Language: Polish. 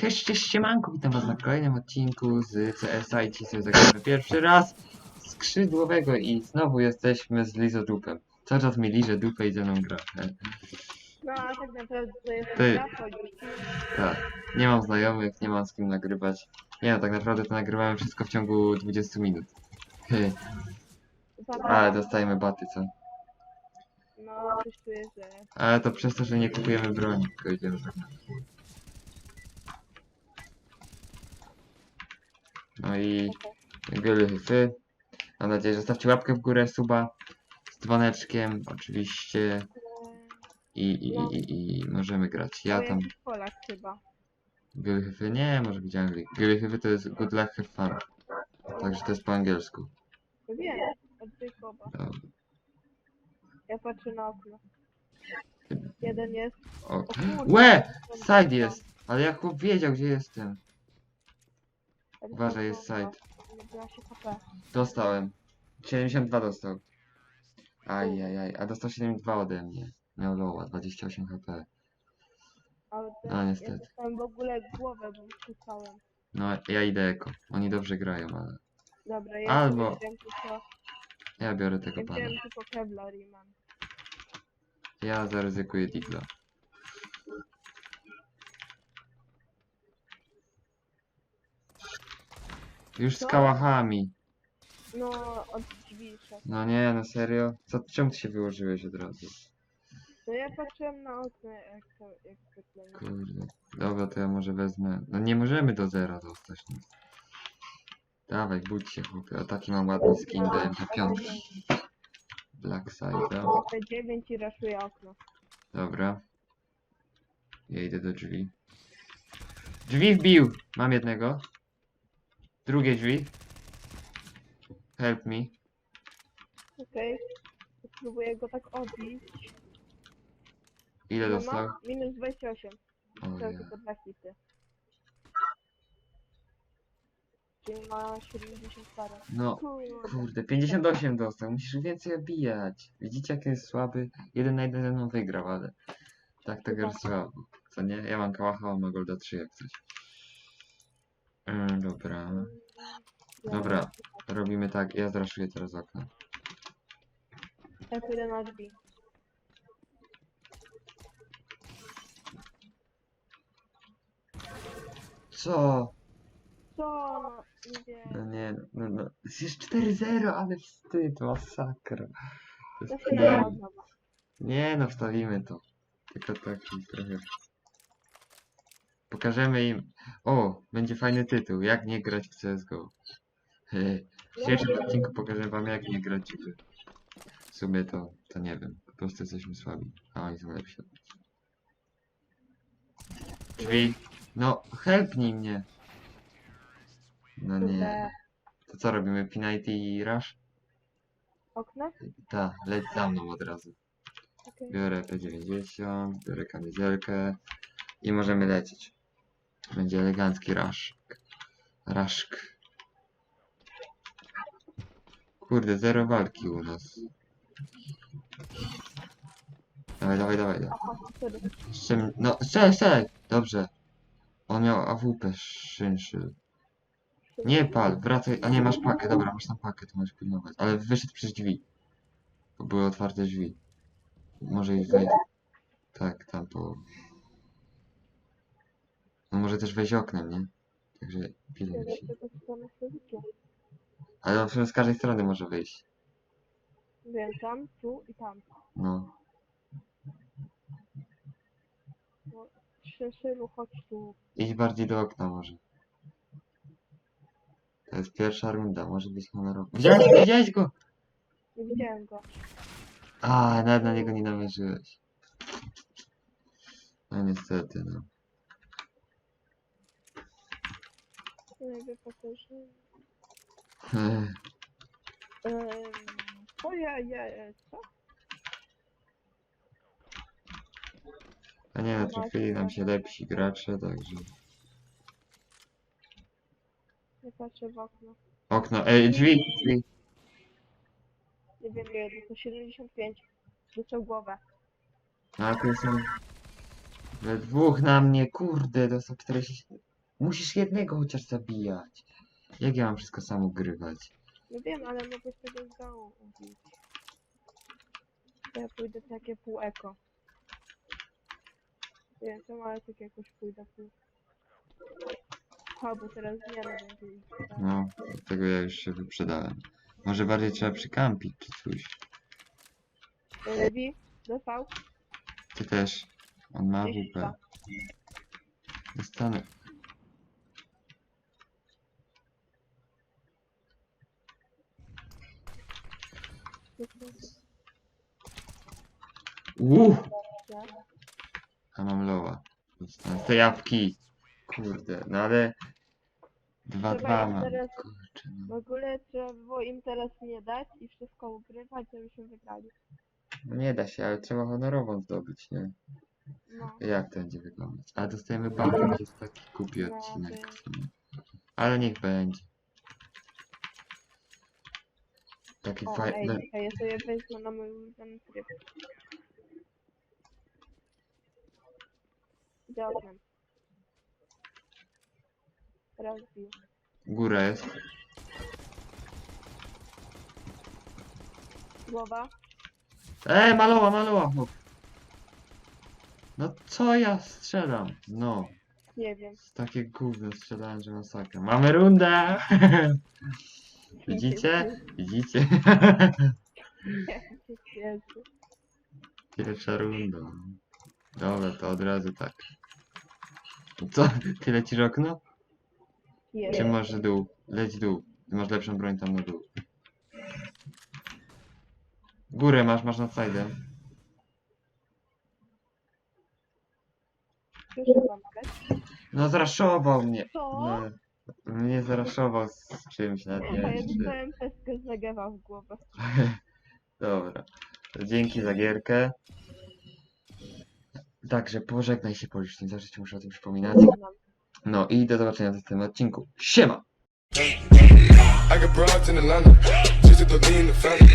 Cześć, cześć, siemanko, witam was na kolejnym odcinku z CSA i dzisiaj zagramy pierwszy raz skrzydłowego i znowu jesteśmy z Lizodupem. Cały czas mi liże dupę i ze mną gra. No, a tak naprawdę to jest Ty. gra, chodzisz. Tak, nie mam znajomych, nie mam z kim nagrywać. Nie no, tak naprawdę to nagrywałem wszystko w ciągu 20 minut. He, Ale dostajemy baty, co? No, coś czuję, że... Ale to przez to, że nie kupujemy broni, tylko idziemy tak. No i Glyfy. Mam nadzieję, że zostawcie łapkę w górę, suba z dzwoneczkiem, oczywiście. I, i, i, i, i możemy grać. Ja to tam. Polak chyba. Glyfy nie, może być Anglik. Glyfy to jest good luck have fun. Także to jest po angielsku. No Wiem, od Jacoba. Dobra. Ja patrzę na okno. Jeden jest... O. O kurde. Łe! Side jest! Ale jak chłop wiedział, gdzie jestem. Uważaj, jest side. Się HP. Dostałem. 72 dostał. Ajajaj, a dostał 72 ode mnie. Miał lowa, 28 HP. Ale to No, ja niestety. dostałem w ogóle głowę, bo. No, ja idę eko. Oni dobrze grają, ale Dobra, ja Albo- nie wziąłem tylko... ja biorę tego Ja pana. wziąłem tylko Kevlar i mam. Ja zaryzykuję Digla. Już z Co? kałachami. No, od drzwi szedł. No nie, no serio? Co, czemu ty się wyłożyłeś od razu? No ja patrzyłem na okno, jak to... Jak nie? Kurde. Dobra, to ja może wezmę. No nie możemy do zera dostać. No. Dawaj, budź się chłopie. O taki mam ładny skin do MP5. Black Side. P9 i raszuje okno. Dobra. Ja idę do drzwi. Drzwi wbił! Mam jednego. Drugie drzwi. Help me. Okej. Spróbuję go tak odbić. Ile No, dostał? minus 28. O To ja. tylko dwa hity. Czyli ma 70 parę. No, Kurde. kurde, 58 dostał. Musisz więcej obijać. Widzicie, jak jest słaby? Jeden na jeden ze mną wygrał, ale tak to gra słabo. Co nie? Ja mam kałacha, on ma golda 3 jak coś. Mm, dobra. Dobra. Robimy tak, ja zraszuję teraz okno. Ja pójdę na drzwi. Co? Co? No. No nie, no, no. Jest 4-0, ale wstyd, masakra. To jest się nie, nie podoba. nie no, wstawimy to. Tylko taki trochę. Pokażemy im. O, będzie fajny tytuł. Jak nie grać w CSGO. W dzisiejszym odcinku pokażę wam jak nie grać w W sumie to, to nie wiem. Po prostu jesteśmy słabi. A oni są lepsi. od nas. Drzwi. No, helpnij mnie. No nie. To co robimy? Pinite i Rush? Okno? Ta, leć za mną od razu. Biorę P90, biorę kamizelkę i możemy lecieć. Będzie elegancki raszk. Raszk. Kurde, zero walki u nas. Dawaj, dawaj, dawaj. No, strzelaj, strzelaj! Dobrze. On miał AWP szynszy. Nie pal, wracaj. A nie, masz pakę, dobra, masz tam pakę, to możesz pilnować. Ale wyszedł przez drzwi. Bo były otwarte drzwi. Może i wejść. Tak, tam po. No może też wejść oknem, nie? Także pilnuj się. Ale on z każdej strony może wyjść. Wiem, tam, tu i tam. No. No, Szynszylu, chodź tu. Idź bardziej do okna może. To jest pierwsza runda, może być honorowa. Widziałeś, widziałeś go? Nie widziałem go. A, nawet na niego nie namierzyłeś. No niestety, no. Co, że... Ech, Ehm, to ja, ja, ja, co? A nie, no, trafili nam się lepsi gracze, także... Nie patrzę w okno. Okno, ej, drzwi, drzwi. Nie wiem, ile, to 75. Dostał głowę. A tu są... We dwóch na mnie, kurde, dostał 40... Musisz jednego chociaż zabijać. Jak ja mam wszystko sam ugrywać? No wiem, ale mogę z dołu ubić. To ja pójdę takie pół eko. Nie wiem, czemu, ale tak jakoś pójdę pół. Ha, bo teraz zmiana będzie iść. No, dlatego ja już się wyprzedałem. Może bardziej trzeba przykampić czy coś. Lewi, dostał. Ty też. On ma WP. Dostanę. Uuu! A mam. Dostanę te jabłki. Kurde, no ale... Dwa, Trzeba dwa im mam. teraz- Kurczę, W no. ogóle trzeba było im teraz nie dać i wszystko ugrywać, żebyśmy wygrali. no nie da się, ale trzeba honorową zdobyć, nie? No. Jak to będzie wyglądać? Ale dostajemy bankę, to jest taki głupi No, odcinek. to w sumie. Ale niech będzie. Taki O, fajny. ej, czekaj, ja sobie wezmę na mój ulubiony tryb. Gdzie oknem? Rozbił. Góra jest. Głowa. Ej, maloła, maloła, chłop. No co ja strzelam? No, Nie wiem. z takie gówno strzelałem, że masakra. Mamy rundę! Widzicie? Widzicie? Jezu. Pierwsza runda. Dobra, to od razu tak. Co? Ty lecisz okno? Jezu. Czy masz dół? Leć dół. Ty masz lepszą broń tam na dół. Górę masz, masz nad side'em. Proszę. No zraszował mnie. Co? No, mnie zraszował z czymś na A ja nie. dostałem peskę z w głowę. Dobra. To Dzięki za gierkę. Także pożegnaj się policznie, zawsze ci muszę o tym przypominać. No i do zobaczenia w następnym odcinku. Siema! I got broads in Atlanta, just to throw me in the family.